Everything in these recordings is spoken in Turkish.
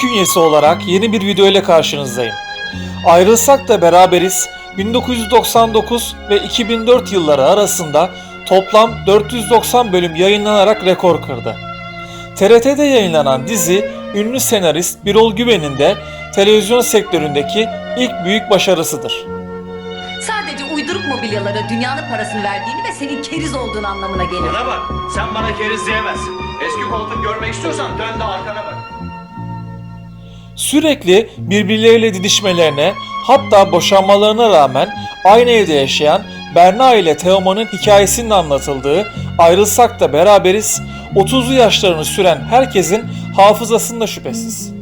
Dizi künyesi olarak yeni bir video ile karşınızdayım. Ayrılsak da beraberiz 1999 ve 2004 yılları arasında toplam 490 bölüm yayınlanarak rekor kırdı. TRT'de yayınlanan dizi ünlü senarist Birol Güven'in de televizyon sektöründeki ilk büyük başarısıdır. Sadece uyduruk mobilyalara dünyanın parasını verdiğini ve senin keriz olduğunu anlamına gelir. Bana bak, sen bana keriz diyemezsin. Eski koltuk görmek istiyorsan dön de arkana bak. Sürekli birbirleriyle didişmelerine hatta boşanmalarına rağmen aynı evde yaşayan Berna ile Teoman'ın hikayesinin anlatıldığı Ayrılsak da Beraberiz 30'lu yaşlarını süren herkesin hafızasında şüphesiz.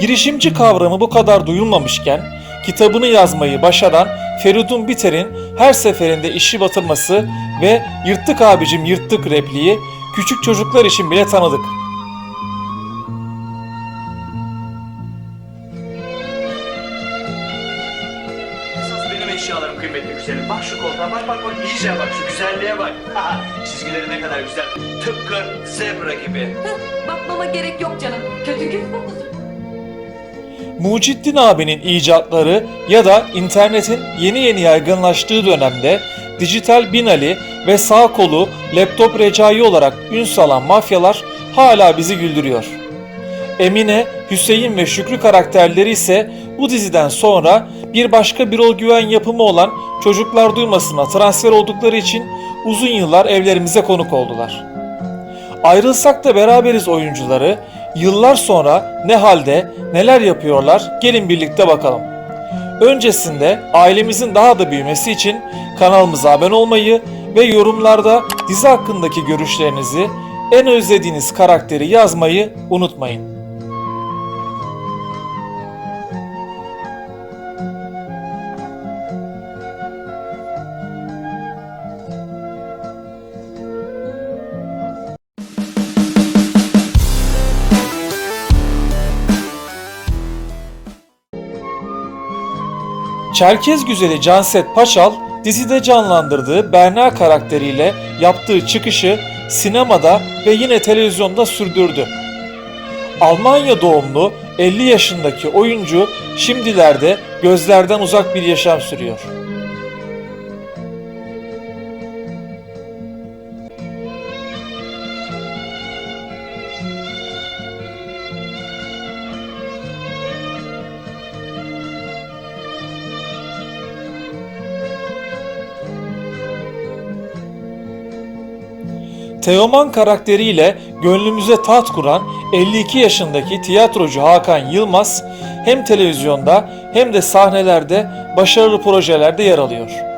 Girişimci kavramı bu kadar duyulmamışken kitabını yazmayı başaran Feridun Biter'in her seferinde işi batırması ve yırttık abicim yırttık repliği küçük çocuklar için bile tanıdık. Eşyalarım kıymetli güzelim. Bak şu koltuğa bak bak bak iyice bak şu güzelliğe bak. Çizgileri ne kadar güzel. Tıpkı zebra gibi. Bakmama gerek yok canım. Kötü gün kokusu. Mucittin abinin icatları ya da internetin yeni yeni yaygınlaştığı dönemde dijital binali ve sağ kolu laptop recai olarak ün salan mafyalar hala bizi güldürüyor. Emine, Hüseyin ve Şükrü karakterleri ise bu diziden sonra bir başka Birol Güven yapımı olan Çocuklar Duymasın'a transfer oldukları için uzun yıllar evlerimize konuk oldular. Ayrılsak da beraberiz oyuncuları yıllar sonra ne halde neler yapıyorlar gelin birlikte bakalım. Öncesinde ailemizin daha da büyümesi için kanalımıza abone olmayı ve yorumlarda dizi hakkındaki görüşlerinizi en özlediğiniz karakteri yazmayı unutmayın. Çerkez güzeli Canset Paşal dizide canlandırdığı Berna karakteriyle yaptığı çıkışı sinemada ve yine televizyonda sürdürdü. Almanya doğumlu 50 yaşındaki oyuncu şimdilerde gözlerden uzak bir yaşam sürüyor. Teoman karakteriyle gönlümüze taht kuran 52 yaşındaki tiyatrocu Hakan Yılmaz hem televizyonda hem de sahnelerde başarılı projelerde yer alıyor.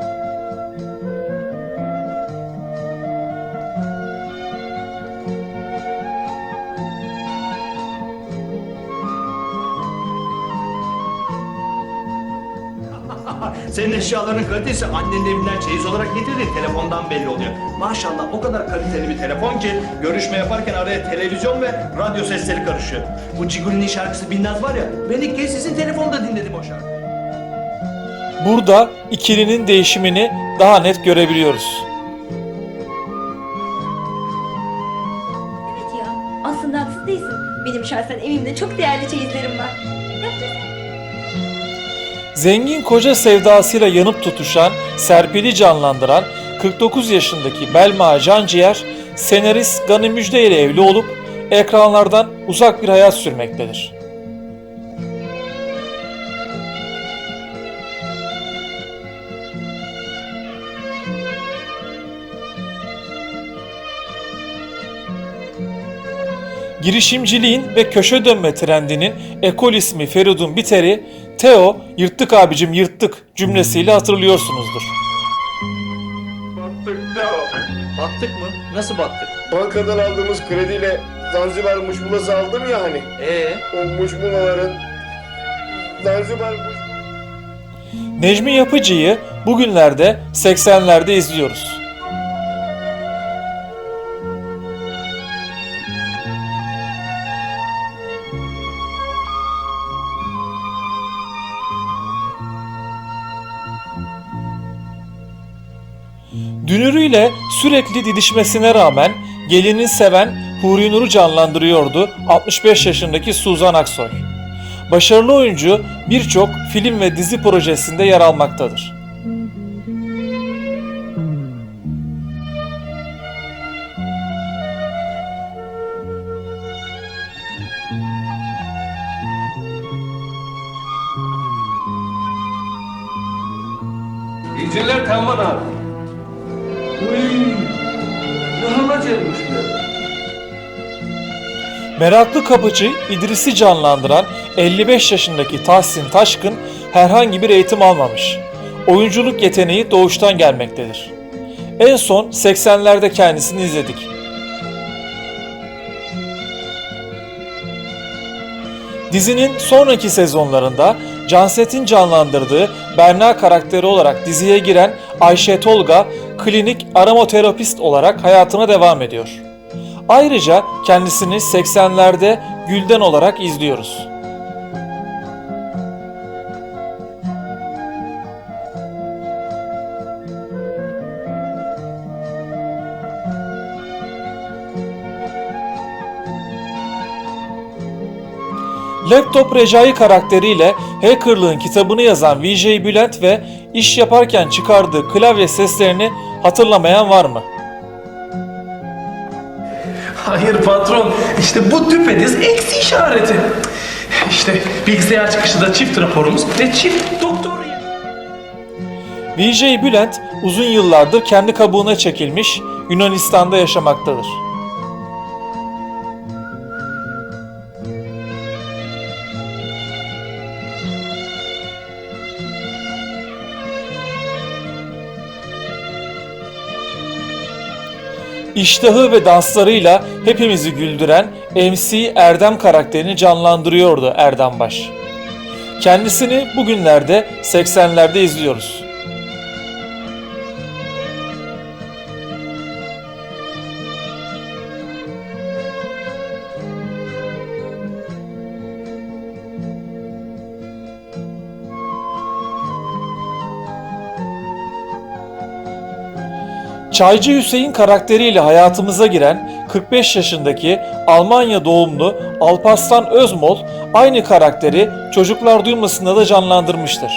Senin eşyaların kalitesi annenin evinden çeyiz olarak getirdiğin telefondan belli oluyor. Maşallah o kadar kaliteli bir telefon ki görüşme yaparken araya televizyon ve radyo sesleri karışıyor. Bu Ciguli'nin şarkısı Binnaz var ya ben ilk kez sizin telefonda dinledim o şarkıyı. Burada ikilinin değişimini daha net görebiliyoruz. Evet ya, aslında haksız değilsin. Benim şahsen evimde çok değerli çeyizlerim var. Yapacağız. Zengin koca sevdasıyla yanıp tutuşan Serpil'i canlandıran 49 yaşındaki Belma Canciğer, senarist Gani Müjde ile evli olup ekranlardan uzak bir hayat sürmektedir. Girişimciliğin ve köşe dönme trendinin ekol ismi Feridun Biter'i Teo yırttık abicim yırttık cümlesiyle hatırlıyorsunuzdur. Battık ne o? Battık mı? Nasıl battık? Bankadan aldığımız krediyle Zanzibar muşmulası aldım ya hani. Ee, O muşmulaların Zanzibar muş... Necmi Yapıcı'yı bugünlerde 80'lerde izliyoruz. Sürekli didişmesine rağmen gelini seven Huri Nur'u canlandırıyordu 65 yaşındaki Suzan Aksoy. Başarılı oyuncu birçok film ve dizi projesinde yer almaktadır. İnciler Teoman abi. Meraklı kapıcı İdris'i canlandıran 55 yaşındaki Tahsin Taşkın herhangi bir eğitim almamış. Oyunculuk yeteneği doğuştan gelmektedir. En son 80'lerde kendisini izledik. Dizinin sonraki sezonlarında Canset'in canlandırdığı Berna karakteri olarak diziye giren Ayşe Tolga klinik aromaterapist olarak hayatına devam ediyor. Ayrıca kendisini 80'lerde Gülden olarak izliyoruz. Laptop Recai karakteriyle hackerlığın kitabını yazan VJ Bülent ve iş yaparken çıkardığı klavye seslerini hatırlamayan var mı? Hayır patron, işte bu düpedüz eksi işareti. İşte bilgisayar çıkışı da çift raporumuz ve çift doktor... VJ Bülent uzun yıllardır kendi kabuğuna çekilmiş Yunanistan'da yaşamaktadır. İştahı ve danslarıyla hepimizi güldüren MC Erdem karakterini canlandırıyordu Erdem Baş. Kendisini bugünlerde 80'lerde izliyoruz. Çaycı Hüseyin karakteriyle hayatımıza giren 45 yaşındaki Almanya doğumlu Alparslan Özmol aynı karakteri Çocuklar Duymasın'da da canlandırmıştır.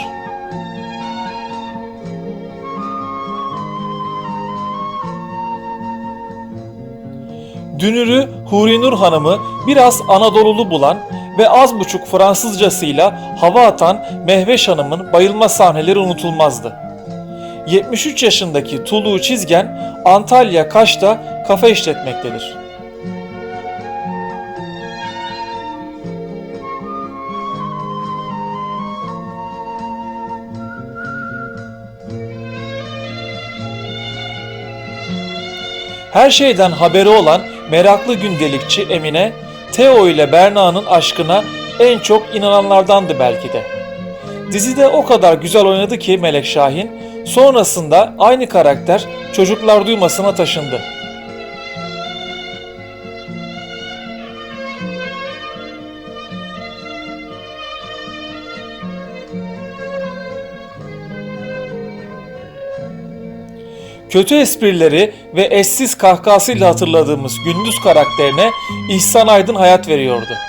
Dünürü Huri Nur Hanım'ı biraz Anadolulu bulan ve az buçuk Fransızcasıyla hava atan Mehveş Hanım'ın bayılma sahneleri unutulmazdı. 73 yaşındaki Tuluğ Çizgen Antalya Kaş'ta kafe işletmektedir. Her şeyden haberi olan meraklı gündelikçi Emine, Theo ile Berna'nın aşkına en çok inananlardandı belki de. Dizide o kadar güzel oynadı ki Melek Şahin, sonrasında aynı karakter çocuklar duymasına taşındı. Kötü esprileri ve eşsiz kahkahasıyla hatırladığımız Gündüz karakterine İhsan Aydın hayat veriyordu.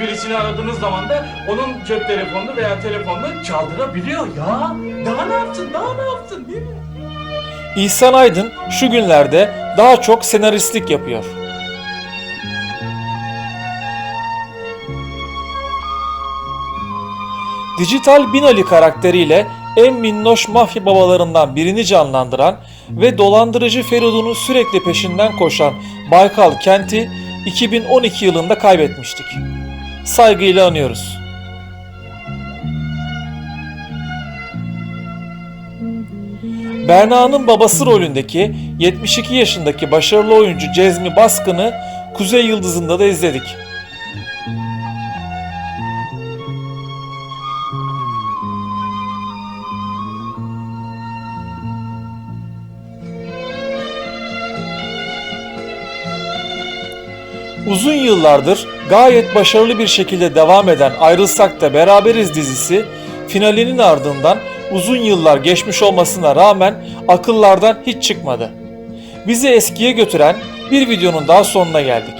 Birisini aradığınız zaman da onun cep telefonunu veya telefonunu çaldırabiliyor ya. Daha ne yapsın? Daha ne yapsın değil mi? İhsan Aydın şu günlerde daha çok senaristlik yapıyor. Dijital Binali karakteriyle en minnoş mafya babalarından birini canlandıran ve dolandırıcı Feridun'un sürekli peşinden koşan Baykal Kent'i 2012 yılında kaybetmiştik. Saygıyla anıyoruz. Berna'nın babası rolündeki 72 yaşındaki başarılı oyuncu Cezmi Baskın'ı Kuzey Yıldızı'nda da izledik. Uzun yıllardır gayet başarılı bir şekilde devam eden Ayrılsak da Beraberiz dizisi finalinin ardından uzun yıllar geçmiş olmasına rağmen akıllardan hiç çıkmadı. Bizi eskiye götüren bir videonun daha sonuna geldik.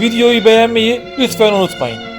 Videoyu beğenmeyi lütfen unutmayın.